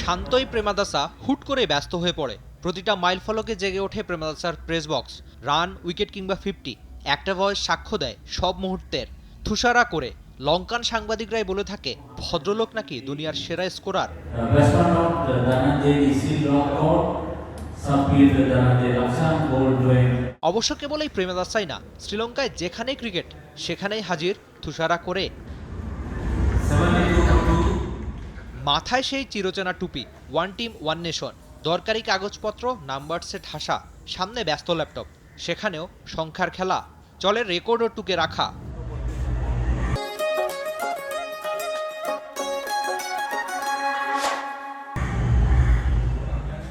শান্তই প্রেমাদাসা হুট করে ব্যস্ত হয়ে পড়ে। প্রতিটা মাইল ফলকে জেগে ওঠে প্রেমাদাসার প্রেস বক্স রান উইকেট কিংবা ফিফটি একটা বয়স সাক্ষ্য দেয় সব মুহূর্তের। তুষারা করে, লঙ্কান সাংবাদিকরাই বলে থাকে, ভদ্রলোক নাকি দুনিয়ার সেরা স্কোরার অবশ্য কেবল এই প্রেমাদাসাই না, শ্রীলঙ্কায় যেখানেই ক্রিকেট, সেখানেই হাজির তুষারা করে। মাথায় সেই চিরচেনা টুপি, ওয়ান টিম, ওয়ান নেশন, দরকারি কাগজপত্র, নাম্বার সেট হাসা, সামনে ব্যস্ত ল্যাপটপ, সেখানেও সংখ্যার খেলা, চলে রেকর্ডও টুকে রাখা।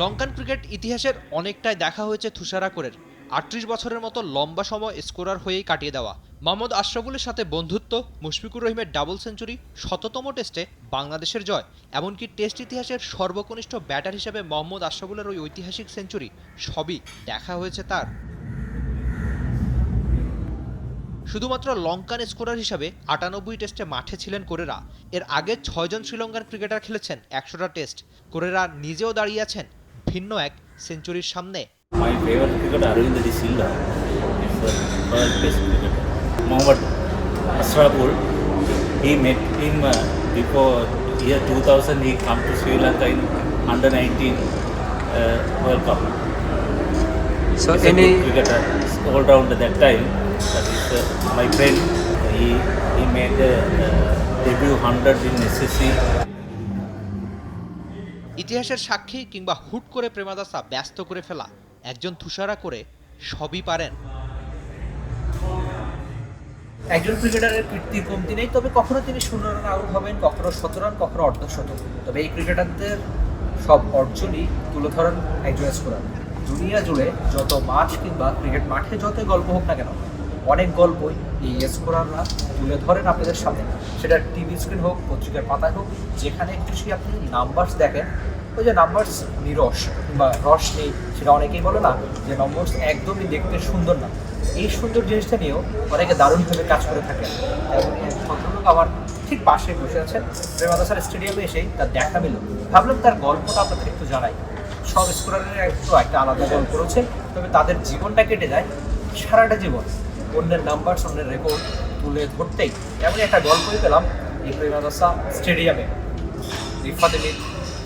লঙ্কান ক্রিকেট ইতিহাসের অনেকটাই দেখা হয়েছে তুষারাকরের আটত্রিশ বছরের মতো লম্বা সময় স্কোরার হয়েই কাটিয়ে দেওয়া। মোহাম্মদ আশরাফুলের সাথে বন্ধুত্ব, মুশফিকুর রহিমের ডাবল সেঞ্চুরি, শততম টেস্টে বাংলাদেশের জয়, এমনকি টেস্ট ইতিহাসের সর্বকনিষ্ঠ ব্যাটার হিসেবে মোহাম্মদ আশরাফুলের ওই ঐতিহাসিক সেঞ্চুরি সবই দেখা হয়েছে তার। শুধুমাত্র লঙ্কান স্কোরার হিসাবে আটানব্বই টেস্টে মাঠে ছিলেন কোরেরা। এর আগে ছয়জন শ্রীলঙ্কান ক্রিকেটার খেলেছেন একশোটা টেস্ট। কোরেরা নিজেও দাঁড়িয়ে আছেন ভিন্ন এক সেঞ্চুরির সামনে My favorite cricketer Arvind De Silva is the world best cricketer. Mohammad Ashraful, he met him uh, before year 2000. He come to Sri Lanka in under 19 uh, World Cup. So He's a good cricketer, all round at that time. That is uh, my friend. He he made the uh, debut 100 in SSC. ইতিহাসের সাক্ষী কিংবা হুট করে প্রেমাদাসা ব্যস্ত করে ফেলা একজন তুষারা করে সবই পারেন। একজন ক্রিকেটারের কীর্তির কমতি নেই, তবে কখনো তিনি শূন্য রান আউট হবেন, কখনো শত রান, কখনো অর্ধশতক তবে এই ক্রিকেটারদের সব অর্জনই তুলে ধরেন একজন স্কোরার। দুনিয়া জুড়ে যত মাঠ কিংবা ক্রিকেট মাঠে যতই গল্প হোক না কেন, অনেক গল্পই এই স্কোরাররা তুলে ধরেন আপনাদের সামনে। সেটা টিভি স্ক্রিন হোক, পত্রিকার পাতায় হোক, যেখানে খুশি আপনি নাম্বারস দেখেন ওই যে নাম্বারস নিরস কিংবা রস নেই, সেটা অনেকেই বলে না যে নম্বরস একদমই দেখতে সুন্দর না। এই সুন্দর জিনিসটা নিয়েও অনেকে দারুণভাবে কাজ করে থাকে। এবং ভদ্রলোক আমার ঠিক পাশে বসে আছেন প্রেমাদাসার স্টেডিয়ামে এসেই তার দেখা মিল ভাবলাম তার গল্পটা আপনাদের একটু জানাই। সব স্কোরারের একটু একটা আলাদা গল্প রয়েছে, তবে তাদের জীবনটা কেটে যায় সারাটা জীবন। অন্যের নাম্বার অন্যের রেকর্ড তুলে ধরতেই। এমন একটা গল্পই পেলাম এই প্রেমাদাসা স্টেডিয়ামে।